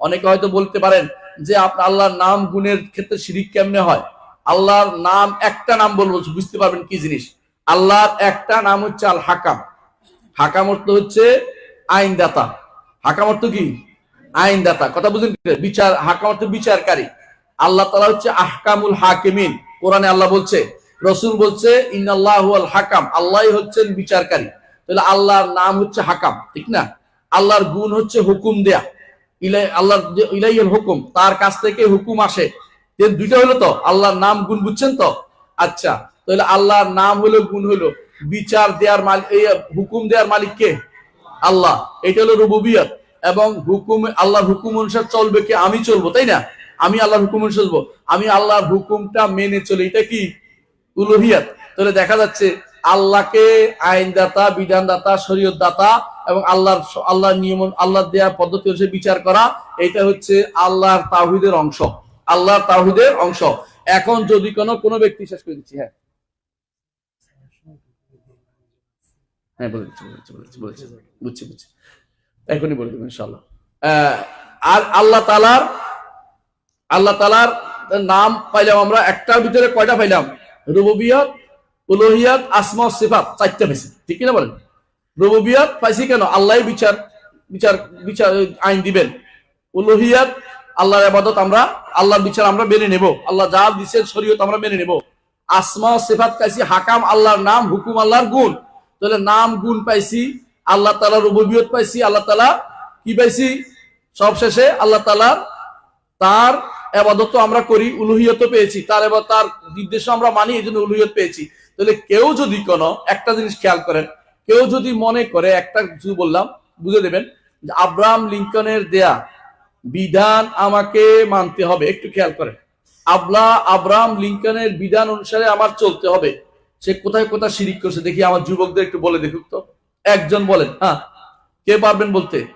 অনেকে হয়তো বলতে পারেন যে আপনার আল্লাহর নাম গুণের ক্ষেত্রে শিরিক কেমনে হয়? আল্লাহর নাম একটা নাম বলব, বুঝতে পারবেন কি জিনিস? আল্লাহর একটা নাম হচ্ছে আল হাকাম হাকাম অর্থ হচ্ছে আইনদাতা। হাকাম অর্থ কি? আইনদাতা। কথা বুঝলেন বিচার, হাকাম অর্থ বিচারকারী। আল্লাহ তালা হচ্ছে আহকামুল হাকিমিন। কোরআনে আল্লাহ বলছে, রসুল বলছে, ইন্নাল্লাহ আল হাকাম আল্লাহ হচ্ছেন বিচারকারী। তাহলে আল্লাহর নাম হচ্ছে হাকাম, ঠিক না? আল্লাহর গুণ হচ্ছে হুকুম দেয়া। ইলাই যে হুকুম, তার কাছ থেকে হুকুম আসে। দুইটা হলো তো, আল্লাহর নাম গুণ বুঝছেন তো? আচ্ছা তাহলে আল্লাহর নাম হলো গুণ হলো বিচার দেওয়ার মালিক হুকুম দেওয়ার মালিক কে? আল্লাহ। এটা হলো রুবুবিয়ত। এবং হুকুম, আল্লাহর হুকুম অনুসারে চলবে কি? আমি চলবো, তাই না? আমি আল্লাহর হুকুম অনুসারে চলবো। আমি আল্লাহর হুকুমটা মেনে চলি। এটা কি? উলুহিয়াত। তাহলে দেখা যাচ্ছে, আল্লাহকে আইনদাতা, বিধানদাতা শরীয়ত দাতা এবং আল্লাহর আল্লাহর নিয়ম আল্লাহ দেয়া পদ্ধতি অনুসারে বিচার করা। এটা হচ্ছে আল্লাহর তাহিদের অংশ। আল্লাহর তাহিদের অংশ। এখন যদি কোনো কোনো ব্যক্তি, শেষ করে দিচ্ছি হ্যাঁ। হ্যাঁ বুঝছি বুঝছি। আর আল্লাহ তালার আল্লাহ তালার নাম পাইলাম আমরা ভিতরে কয়টা পাইলাম? উলুহিয়াত, আসমা সিফাত, চারটা পেয়েছি ঠিক কিনা বলেন? রুবুবিয়ত পাইছি কেন? আল্লাহ বিচার বিচার বিচার, আইন দিবেন। উলুহিয়াত, আল্লাহর আবাদত আমরা, আল্লাহর বিচার আমরা মেনে নেব। আল্লাহ যা দিচ্ছেন শরীয়ত আমরা মেনে নেব। আসমা সিফাত পাইছি, হাকাম আল্লাহর নাম, হুকুম আল্লাহর গুণ। তাহলে নাম, গুণ পাইছি, আল্লাহ তালা রুবুবিয়ত পাইছি, আল্লাহ তালা কি পাইছি? সবশেষে আল্লাহ তালার তার আবাদত আমরা করি উলুহিয়ত পেয়েছি। তার এবার তার নির্দেশ আমরা মানি এই জন্য উলুহিয়ত পেয়েছি। তাহলে কেউ যদি কোনো, একটা জিনিস খেয়াল করেন কেউ যদি মনে করে, একটা কিছু বললাম, বুঝে দেবেন আব্রাহাম লিঙ্কনের দেয়া বিধান আমাকে মানতে হবে। একটু খেয়াল করেন। আবলা, আব্রাহাম লিঙ্কনের বিধান অনুসারে আমার চলতে হবে। সে কোথায় কোথায় শিরিক করছে দেখি আমার যুবকদের একটু বলে দেখুক তো। একজন বলেন হ্যাঁ। কে পারবেন বলতে?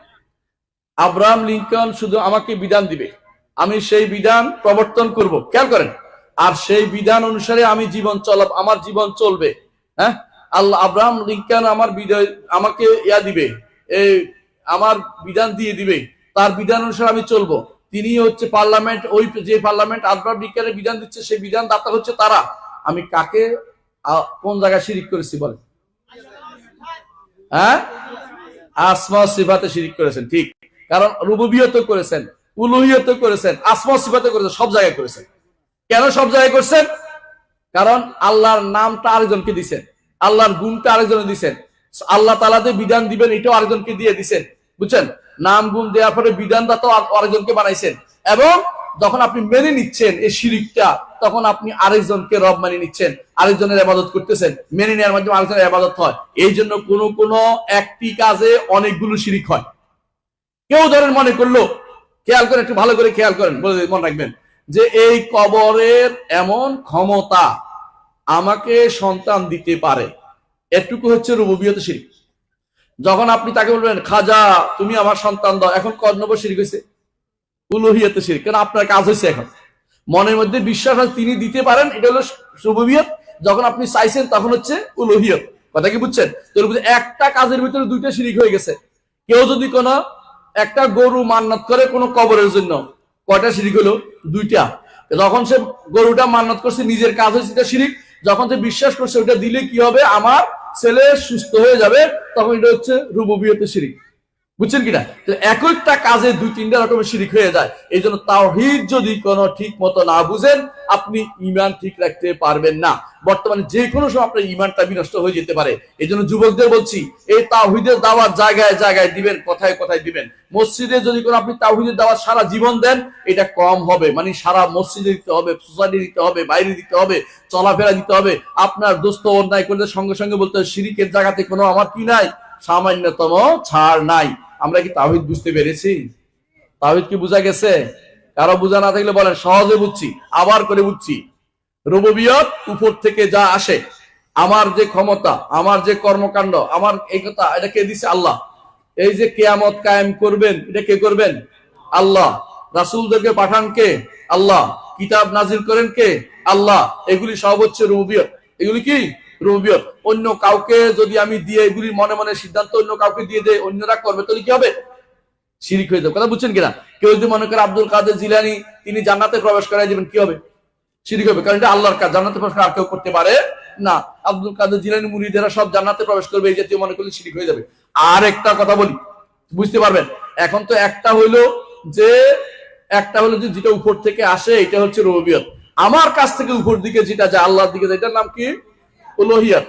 আব্রাহাম লিঙ্কন শুধু আমাকে বিধান দিবে। আমি সেই বিধান প্রবর্তন করব। খেয়াল করেন। আর সেই বিধান অনুসারে আমি জীবন চলাব আমার জীবন চলবে। হ্যাঁ? আল্লাহ আব্রাহাম লিঙ্কন আমার বিজয় আমাকে ইয়া দিবে এই আমার বিধান দিয়ে দিবে, তার বিধান অনুসারে আমি চলবো। তিনি হচ্ছে পার্লামেন্ট, ওই যে পার্লামেন্ট আব্রাহাম লিঙ্কনের বিধান দিচ্ছে, সেই বিধান দাতা হচ্ছে তারা। আমি কাকে কোন জায়গায় শিরিক করেছি বলেন? হ্যাঁ? আসমা সিফাতে শিরিক করেছেন, ঠিক। কারণ রুবুবিয়ত করেছেন উলুহিয়ত করেছেন, আসমা সিফাতে করেছেন, সব জায়গায় করেছেন। কেন সব জায়গায় করছেন? কারণ আল্লাহর নামটা আরেকজনকে দিছেন আল্লাহর গুণটা আরেকজনে দিছেন। আল্লাহ তালাতে বিধান দিবেন, এটাও আরেকজনকে দিয়ে দিছেন। বুঝছেন? নাম, গুণ দেওয়ার পরে বিধানদাতাও আর- আরেকজনকে বানাইছেন। এবং যখন আপনি মেনে নিচ্ছেন এই শিরিকটা, তখন আপনি আরেকজনকে রব মানে নিচ্ছেন, আরেকজনের আবাদত করতেছেন। মেনে নেওয়ার মাধ্যমে আরেকজনের আবাদত হয়। এই জন্য কোনো কোনো একটি কাজে অনেকগুলো শিরিক হয়। কেউ ধরেন মনে করল, খেয়াল করে একটু ভালো করে খেয়াল করেন, বলে মনে রাখবেন, যে এই কবরের এমন ক্ষমতা আমাকে সন্তান দিতে পারে। এটুকু হচ্ছে রুবুবিয়ত শিরিক। যখন আপনি তাকে বলবেন, খাজা, তুমি আমার সন্তান দাও। এখন নম্বর শিরিক হয়েছে উলুহিয়ত শিরিক। কারণ আপনার কাজ হয়েছে এখন। মনের মধ্যে বিশ্বাস আছে, তিনি দিতে পারেন, এটা হলো রুবুবিয়ত। যখন আপনি চাইছেন, তখন হচ্ছে উলুহিয়ত। কথা কি বুঝছেন? একটা কাজের ভিতরে দুইটা শিরিক হয়ে গেছে। কেউ যদি কোন, একটা গরু মান্নত করে কোনো কবরের জন্য, কয়টা শিরিক হলো? দুইটা। যখন সে গরুটা মান্নত করছে, নিজের কাজ হয়েছে এটা শিরিক। যখন সে বিশ্বাস করছে ওটা দিলে কি হবে? আমার ছেলে সুস্থ হয়ে যাবে। তখন এটা হচ্ছে রুববিয়তে শিরিক। বুঝছেন কিনা? এক একটা কাজে দুই, তিনটা রকমের শিরিক হয়ে যায়। এই জন্য তাওহিদ যদি কোনো ঠিক মতো না বুঝেন, আপনি ইমান ঠিক রাখতে পারবেন না। বর্তমানে যে কোনো সময় আপনার ইমানটা বিনষ্ট হয়ে যেতে পারে। এই জন্য যুবকদের বলছি, এই তাওহিদের দাওয়াত জায়গায় জায়গায় দিবেন, কোথায় কোথায় দিবেন। মসজিদে যদি কোনো আপনি তাওহিদের দাওয়াত সারা জীবন দেন, এটা কম হবে। মানে সারা মসজিদে দিতে হবে, সোসাইটি দিতে হবে, বাইরে দিতে হবে, চলাফেরা দিতে হবে। আপনার দোস্ত অন্যায় করলে সঙ্গে সঙ্গে বলতে হবে শিরিকের জায়গাতে কোনো আমার কি নাই? সামান্যতম ছাড় নাই। আমরা কি তাহিদ বুঝতে পেরেছি? তাহিদ কি বোঝা গেছে? কারও বোঝা না থাকলে বলেন, সহজে বুঝছি, আবার করে বুঝছি। রুববিয়ত উপর থেকে যা আসে, আমার যে ক্ষমতা, আমার যে কর্মকাণ্ড, আমার এই কথা, এটা কে দিছে? আল্লাহ। এই যে কেয়ামত কায়েম করবেন, এটা কে করবেন? আল্লাহ। রাসূলদেরকে পাঠান কে? আল্লাহ। কিতাব নাজিল করেন কে? আল্লাহ। এগুলি সব হচ্ছে রুবিয়ত এগুলি কি? রুবিয়ত অন্য কাউকে যদি আমি দিয়ে এগুলি মনে মনে সিদ্ধান্ত অন্য কাউকে দিয়ে দেয় অন্যরা করবে তাহলে কি হবে? শিরিক হয়ে যাবে। কথা বুঝছেন কিনা? কেউ যদি মনে করে আব্দুল কাদের জিলানি তিনি জান্নাতে প্রবেশ করাই দিবেন কি হবে? শিরিক হবে কারণ এটা আল্লাহর কাজ জান্নাতে প্রবেশ আর কেউ করতে পারে না। আব্দুল কাদের জিলানি মুরিদেরা সব জান্নাতে প্রবেশ করবে এই জাতীয় মনে করলে শিরিক হয়ে যাবে। আর একটা কথা বলি বুঝতে পারবেন? এখন তো একটা হইল যে একটা হলো যে যেটা উপর থেকে আসে এটা হচ্ছে রবিয়ত আমার কাছ থেকে উপর দিকে যেটা যায় আল্লাহর দিকে যায়, এটার নাম কি? উলোহিয়াত